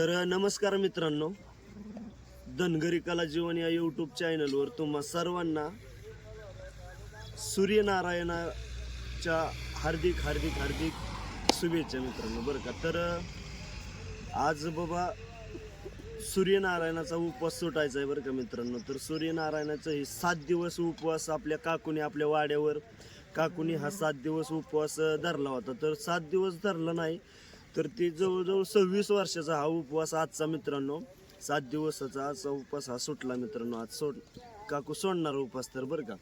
तर नमस्कार मित्रांनो. धनगरी कला जीवन या यूट्यूब चॅनलवर तुम्हा सर्वांना सूर्यनारायणाच्या हार्दिक हार्दिक हार्दिक शुभेच्छा मित्रांनो बरं का? तर आज बाबा सूर्यनारायणाचा उपवास सुटायचा आहे बरं का मित्रांनो. तर सूर्यनारायणाचा हे सात दिवस उपवास आपल्या काकुनी आपल्या वाड्यावर काकुनी हा सात दिवस उपवास धरला होता. तर सात दिवस धरला नाही तर ते जवळजवळ सव्वीस वर्षाचा हा उपवास आजचा मित्रांनो. सात दिवसाचा आजचा उपवास हा सुटला मित्रांनो. आज सोड काकू सोडणार उपवास तर बरं का.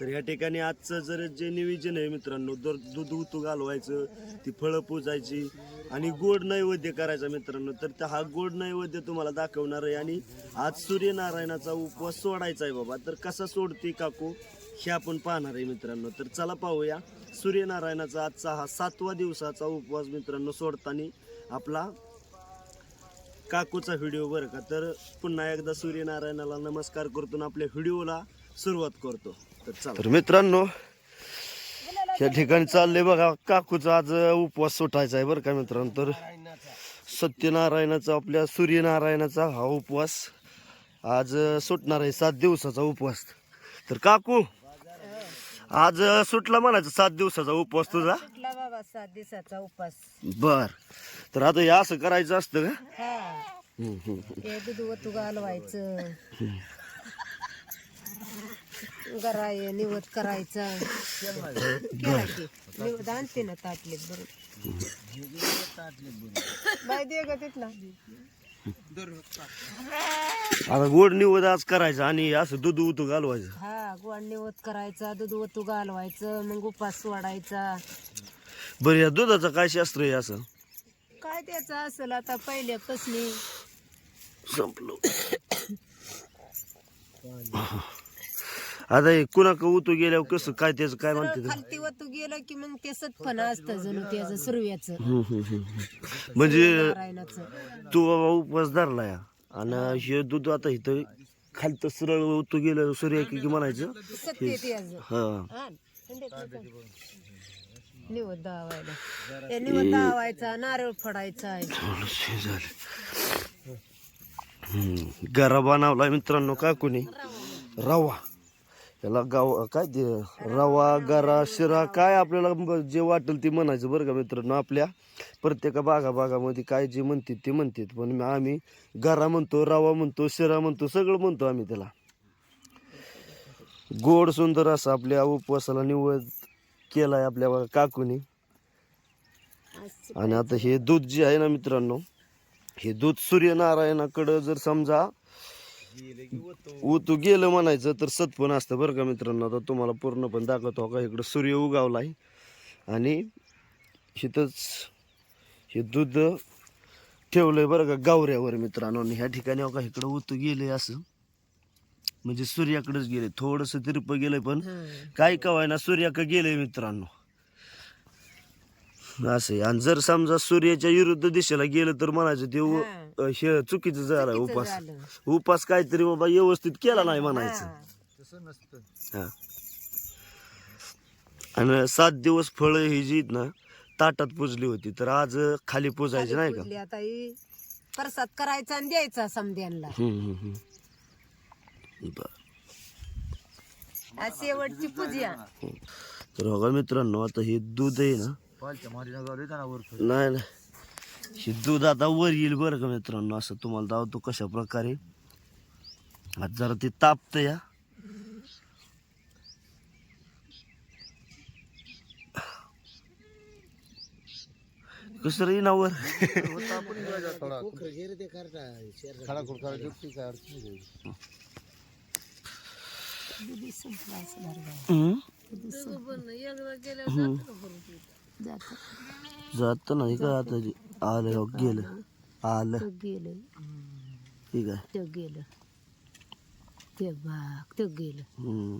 तर ह्या ठिकाणी आजचं जर जे नियोजन आहे मित्रांनो दर दूध उतू घालवायचं ती फळं पूजायची आणि गोड नैवेद्य करायचा मित्रांनो तर त्या हा गोड नैवेद्य तुम्हाला दाखवणार आहे आणि आज सूर्यनारायणाचा उपवास सोडायचा आहे बाबा. तर कसा सोडते काकू? हे आपण पाहणार आहे मित्रांनो. तर चला पाहूया. सूर्यनारायणाचा आजचा हा सातवा दिवसाचा उपवास मित्रांनो सोडताना आपला काकूचा व्हिडिओ बरं का? तर पुन्हा एकदा सूर्यनारायणाला नमस्कार करतो आपल्या व्हिडिओला सुरुवात करतो. तर चला. तर मित्रांनो या ठिकाणी चालले बघा काकूचा आज उपवास सुटायचा आहे बरं का मित्रांनो? तर सत्यनारायणाचा आपल्या सूर्यनारायणाचा हा उपवास आज सुटणार आहे सात दिवसाचा उपवास. तर काकू आज सुटला म्हणायचं सात दिवसाचा उपवास तुझा? कुठला बाबा सात दिवसाचा उपास बर. तर आता हे असं करायचं असतं का? हा. हम्म, हम्म. ते दूध वतू घालवायचं. गराय निवत करायचा. केला की निवत आणते ना ताटलीत बरोबर बाय दे ग तिथला आता गोड निवद आज करायचं आणि असं दूध उतू घालवायचं. हा. गोड निवत करायचा दूध वतू घालवायचं मग उपास सोडायचा. बरं या दुधाचं काय शास्त्र आहे असं? काय त्याचं असेल आता पहिल्यापासून? संपलो. आता हे कुणाक उतू गेल्यावर कसं काय त्याचं काय म्हणते ते? खालती वतू गेलं की मग ते सतफण असतं जणू त्याचं सुरव्याचं. हम्म, हम्म, हम्म. म्हणजे नारायणाचं तू बाबा उपवास धरला या आणि हे दूध आता इथं खालतं सरळ उतू गेलं सूर्य की म्हणायचं हा निवत दावायला ते निवत दावायचा नारळ फोडायचा. गरा बनवला मित्रांनो काकुनी रवा. त्याला गाव काय ते रवा गरा शिरा काय आपल्याला जे वाटेल ते म्हणायचं बरं का मित्रांनो आपल्या. प्रत्येक बागा बागामध्ये काय जे म्हणतात ते म्हणतात पण आम्ही गरा म्हणतो रवा म्हणतो शिरा म्हणतो सगळं म्हणतो आम्ही त्याला. गोड सुंदर असं आपल्या उपवासाला निवड केलाय आपल्या काकूनी. आणि आता हे दूध जे आहे ना मित्रांनो हे दूध सूर्यनारायणाकडं जर समजा उतू गेलं म्हणायचं तर सतपण असतं बरं का मित्रांनो. आता तुम्हाला पूर्ण पण दाखवतो का इकडं सूर्य उगावलाय. आणि इथंच हे दूध ठेवलंय बरं का गावऱ्यावर मित्रांनो. आणि ह्या ठिकाणी का इकडं उतू गेलंय असं. म्हणजे सूर्याकडेच गेले थोडस तिरप गेलंय पण काय कवाय ना सूर्याकडे गेलंय मित्रांनो. असं आहे. आणि जर समजा सूर्याच्या विरुद्ध दिशेला गेलं तर म्हणायचं ते उ- हा. हे चुकीचं झालं उपास झालं. उपास काहीतरी बाबा व्यवस्थित केला नाही म्हणायचं हा. आणि सात दिवस फळ ही जी आहेत ना ताटात पुजली होती तर आज खाली पुजायची नाही का ही प्रसाद करायचा आणि द्यायचा समध्यांना हम्म, हम्म, हम्म. बरं. आज शेवटची पूजा तर बघा मित्रांनो आता हे दूध आहे ना नाही नाही. दूध आता वर येईल बरं का मित्रांनो असं तुम्हाला दावतो कशा प्रकारे. आज जरा ते तापत या कसं रे ना वर? हम्म? जात. नाही का आता जे आलं हो, गेलं. आलं. गेलं. ठीक आहे. तो गेलं. ते बाग तो गेलं.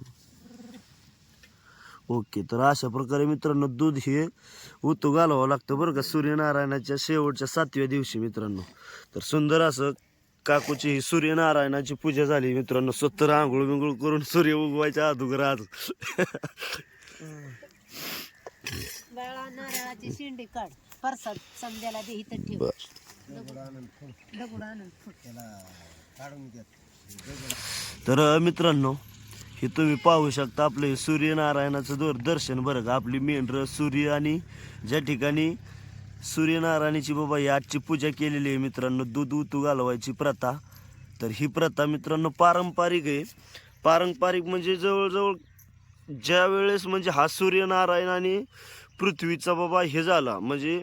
ओके तर अशा प्रकारे मित्रांनो दूध हे उतू घालावं लागतं बरं का सूर्यनारायणाच्या शेवटच्या सातव्या दिवशी मित्रांनो. तर सुंदर असं काकूची ही सूर्यनारायणाची पूजा झाली मित्रांनो. सत्तर आंघोळ बिंघोळ करून सूर्य उगवायच्या अदुगर आज. बाळा नारळाची शेंडी काढ. परसाद समध्याला दे इथं ठेव. तर मित्रांनो हे तुम्ही पाहू शकता आपलं हे सूर्यनारायणाचं दूर दर्शन बरं का? आपली मेंढर सूर्य आणि ज्या ठिकाणी सूर्यनारायणाची बाबा ही आजची पूजा केलेली आहे मित्रांनो दूध उतू घालवायची प्रथा. तर ही प्रथा मित्रांनो पारंपरिक आहे. पारंपरिक म्हणजे जवळजवळ ज्या वेळेस म्हणजे हा सूर्यनारायण आणि पृथ्वीचा बाबा हे झाला. म्हणजे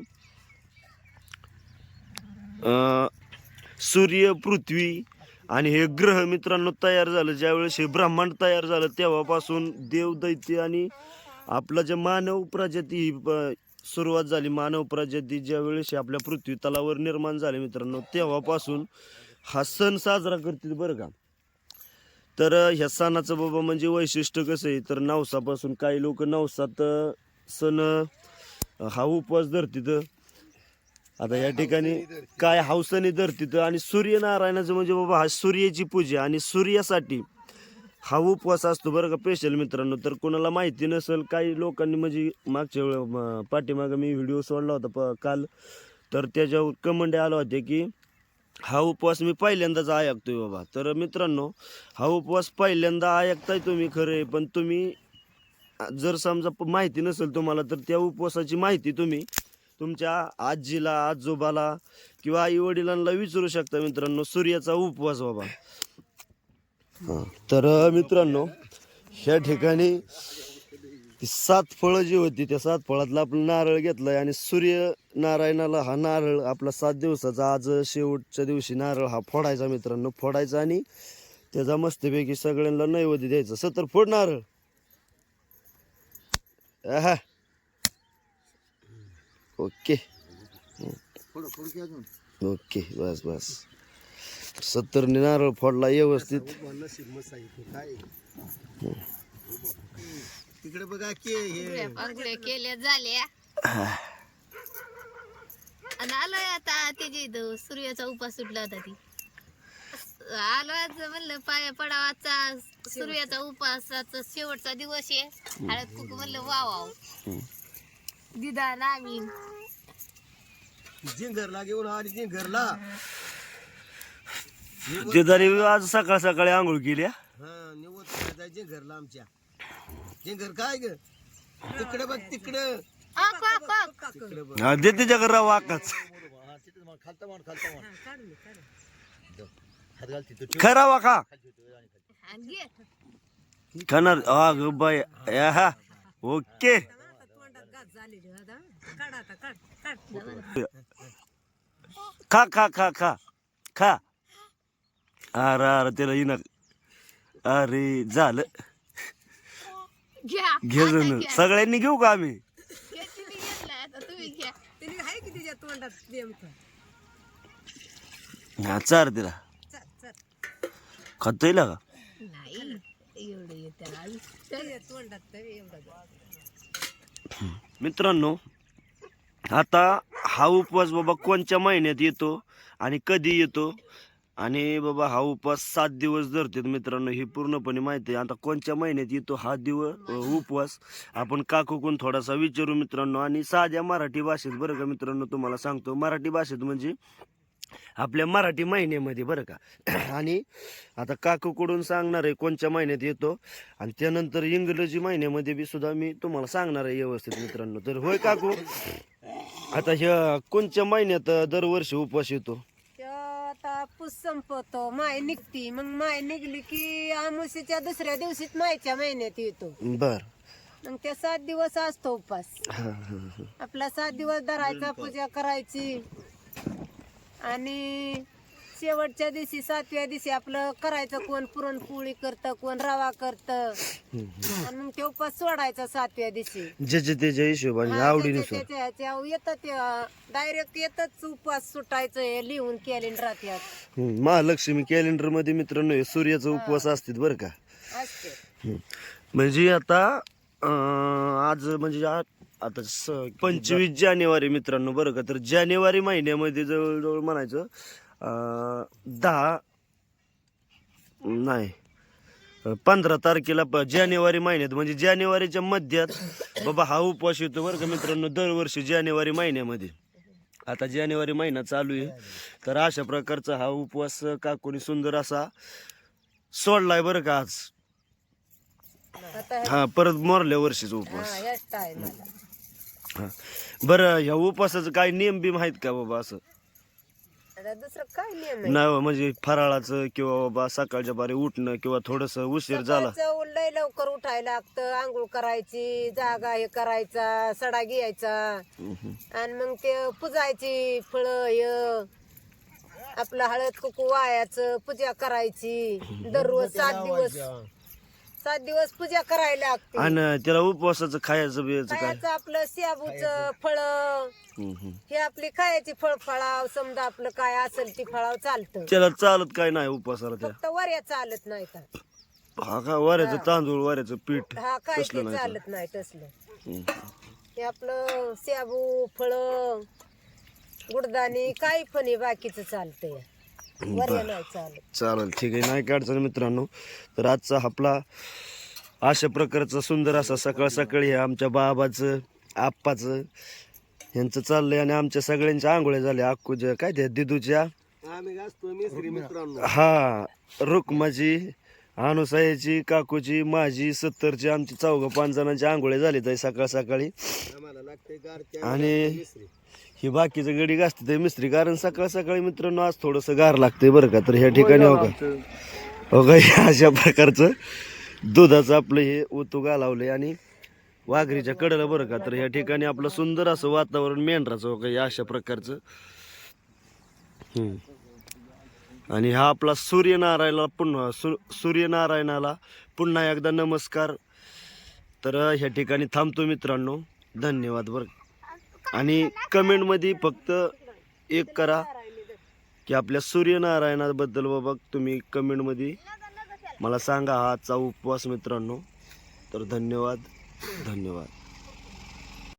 सूर्य पृथ्वी आणि हे ग्रह मित्रांनो तयार झालं. ज्यावेळेस हे ब्रह्मांड तयार झालं तेव्हापासून देव दैत्य आणि आपला जे मानव प्रजाती ही सुरुवात झाली. मानव प्रजाती ज्यावेळेस आपल्या पृथ्वी तलावर निर्माण झाले मित्रांनो तेव्हापासून हा सण साजरा करतील बरं का? तर ह्या सणाचं बाबा म्हणजे वैशिष्ट्य कसं आहे? तर नवसापासून काही लोक नवसात सण हा उपवास धरतीत. आता या ठिकाणी काय हौसाने धरतीत आणि सूर्यनारायणाचं म्हणजे बाबा हा सूर्याची पूजा आणि सूर्यासाठी हा उपवास असतो बरं का स्पेशल मित्रांनो. तर कोणाला माहिती नसेल काही लोकांनी म्हणजे मागच्या वेळ पाठीमागं मी व्हिडिओ सोडला होता प काल. तर त्याच्यावर कमेंट आला होते की हा उपवास मी पहिल्यांदाच ऐकतोय बाबा. तर मित्रांनो हा उपवास पहिल्यांदा ऐकताय तुम्ही खरं आहे पण तुम्ही जर समजा माहिती नसेल तुम्हाला तर त्या उपवासाची माहिती तुम्ही तुमच्या आजीला आजोबाला किंवा आई वडिलांना विचारू शकता मित्रांनो सूर्याचा उपवास बाबा. हां तर मित्रांनो ह्या ठिकाणी ती सात फळं जी होती त्या सात फळातला आपला नारळ घेतलंय आणि सूर्य नारायणाला हा नारळ आपला सात दिवसाचा आज शेवटच्या दिवशी नारळ हा फोडायचा मित्रांनो फोडायचा आणि त्याचा मस्तपैकी सगळ्यांना नैवेद्य द्यायचा. सतर फोड नारळ. आहा. ओके. ओके बस बस. सत्तरने नारळ फोडला व्यवस्थित. तिकडे बघा की हे पांगड्या केल्या झाल्या. आणि आलोय आता इथं सूर्याचा उपास सुटला होता ती. आलो आज म्हणलं पाया पडावाचा सूर्याचा उपासाचा शेवटचा दिवस आहे. हळद कुक म्हणलं वाव वाव. दिदा ना आम्ही. जिंगरला घेऊन आली जिंगरला. ते तरी आज सकाळ सकाळी आंघोळ केली हा? हा करायचा जिंगरला आमच्या. जिंगर काय ग? तिकडे बघ तिकडे. आक, आक, आक. तिकडे बघ. हा दे त्याच्या घरा वाकाच. खालता मार खालता मार. हात घाल तिथं खरा वाका. आणि घे. खाणार अग बाय हा ओके खा खा खा खा खा अरे अरे त्याला येणार अरे झालं घे जण. सगळ्यांनी घेऊ का आम्ही हा चार तिला खातोय का नाही एवढं मित्रांनो आता हा उपवास बाबा कोणत्या महिन्यात येतो आणि कधी येतो? आणि बाबा हा उपवास सात दिवस धरतात मित्रांनो ही पूर्णपणे माहिती आहे. आता कोणत्या महिन्यात येतो हा दिवस उपवास? आपण काकूकून थोडासा विचारू मित्रांनो. आणि साध्या मराठी भाषेत बरं का मित्रांनो तुम्हाला सांगतो. मराठी भाषेत म्हणजे आपल्या मराठी महिन्यामध्ये बरं का. आणि आता काकूकडून सांगणार आहे कोणत्या महिन्यात येतो. आणि त्यानंतर इंग्रजी महिन्यामध्ये बी सुद्धा मी तुम्हाला सांगणार आहे व्यवस्थित मित्रांनो. तर होय काकू आता ह्या कोणत्या महिन्यात दरवर्षी उपवास येतो? त्यो आता पूस संपवतो माय निघती. मग माय निघली की आमुशीच्या दुसऱ्या दिवशीच मायच्या महिन्यात येतो. बर. मग त्या सात दिवस असतो उपास आपला सात दिवस धरायचा पूजा करायची. आणि शेवटच्या दिवशी सातव्या दिवशी आपलं करायचं कोण पुरणपोळी करतं कोण रवा करतं. आणि मग ते उपास सोडायचा सातव्या दिवशी. त्याच्या हिशोबाने हा, आवडीनुसार. त्याच्या- त्याच्या- त्याच्या येतात डायरेक्ट येतच उपास सुटायचं हे लिहून कॅलेंडरात यात हम्म, महालक्ष्मी कॅलेंडरमध्ये मित्रांनो हे सूर्याचा उपवास असतात बरं का. असते. हम्म. म्हणजे आता अं, आज म्हणजे आता स- पंचवीस जानेवारी मित्रांनो बरं का? तर जानेवारी महिन्यामध्ये जवळजवळ म्हणायचं अं, दहा नाही पंधरा तारखेला जानेवारी महिन्यात म्हणजे जानेवारीच्या मध्यात बाबा हा उपवास येतो बरं का मित्रांनो दरवर्षी जानेवारी महिन्यामध्ये. आता जानेवारी महिना चालू आहे तर अशा प्रकारचा हा उपवास काकूनी सुंदर असा सोडलाय बरं का आज. हा परत मोरल्या वर्षीचा उपवास हा ह्याच टायमाला हा बरं ह्या उपवासाचं काही नियम बिम आहेत का बाबा असं? आता दुसरं काय नियम आहे? नाही बा, म्हणजे फराळाचं किंवा बाबा सकाळच्या बारी उठणं किंवा थोडस उशीर झाला. सकाळचं लय लवकर उठायला लागतं. आंघोळ करायची जागा हे करायचा सडा घ्यायचा. आणि मग ते पुजायची फळं य आपलं हळद कुकू वायाचं पूजा करायची. दररोज सात दिवस. सात दिवस पूजा करायला लागते. आणि त्याला उपवासाचं खायचं बियाचं काय? खायचं आपलं शाबूचं फळ. हम्म, हम्म. हे आपली खायची फळ फळाव समजा आपलं काय असेल ती फळाव चालतं. त्याला चालत काय नाही उपवासाला त्या. फक्त वऱ्या चालत नाही का? हा का? वाऱ्याचं तांदूळ वाऱ्याचं पीठ हा काय तसलं ते नाही चालत नाही तसलं. हम्म. हे आपलं शाबू फळ गुडदाणी काही पण हे बाकीचं चालतंय. चालेल. ठीक आहे. नाही काय अडचण मित्रांनो. तर आजचा आपला अशा प्रकारचा सुंदर असा सकाळ सकाळी आमच्या बाबाचं आप्पाचं यांचं चाललंय आणि आमच्या सगळ्यांच्या आंघोळ्या झाल्या. अक्कूच्या काय त्या दिदूच्या? आम्ही असतो मिस्त्री मित्रांनो. हा रुक्माची अनुसायाची काकूची माझी सत्तरची आमची चौघ पाच जणांची आंघोळ्या झाली तर सकाळ सकाळी. आणि ही बाकीचं गडी घासते ते मिस्त्री. कारण सकाळ सकाळी मित्रांनो आज थोडंसं गार लागतंय बरं का तर ह्या ठिकाणी हो का? हो का हे अशा प्रकारचं दुधाचं आपलं हे ओतू घालावलंय आणि वाघरीच्या कडेला बरं का तर ह्या ठिकाणी आपलं सुंदर असं वातावरण मेंढराचं हो का हे अशा प्रकारचं. हम्म. आणि हा आपला सूर्यनारायणाला पुन्हा सूर्यनारायणाला पुन्हा एकदा नमस्कार. तर ह्या ठिकाणी थांबतो मित्रांनो. धन्यवाद बरं. आणि कमेंटमध्ये फक्त एक करा की आपल्या सूर्यनारायणाबद्दल बाबा तुम्ही कमेंटमध्ये मला सांगा हा आजचा उपवास मित्रांनो. तर धन्यवाद धन्यवाद.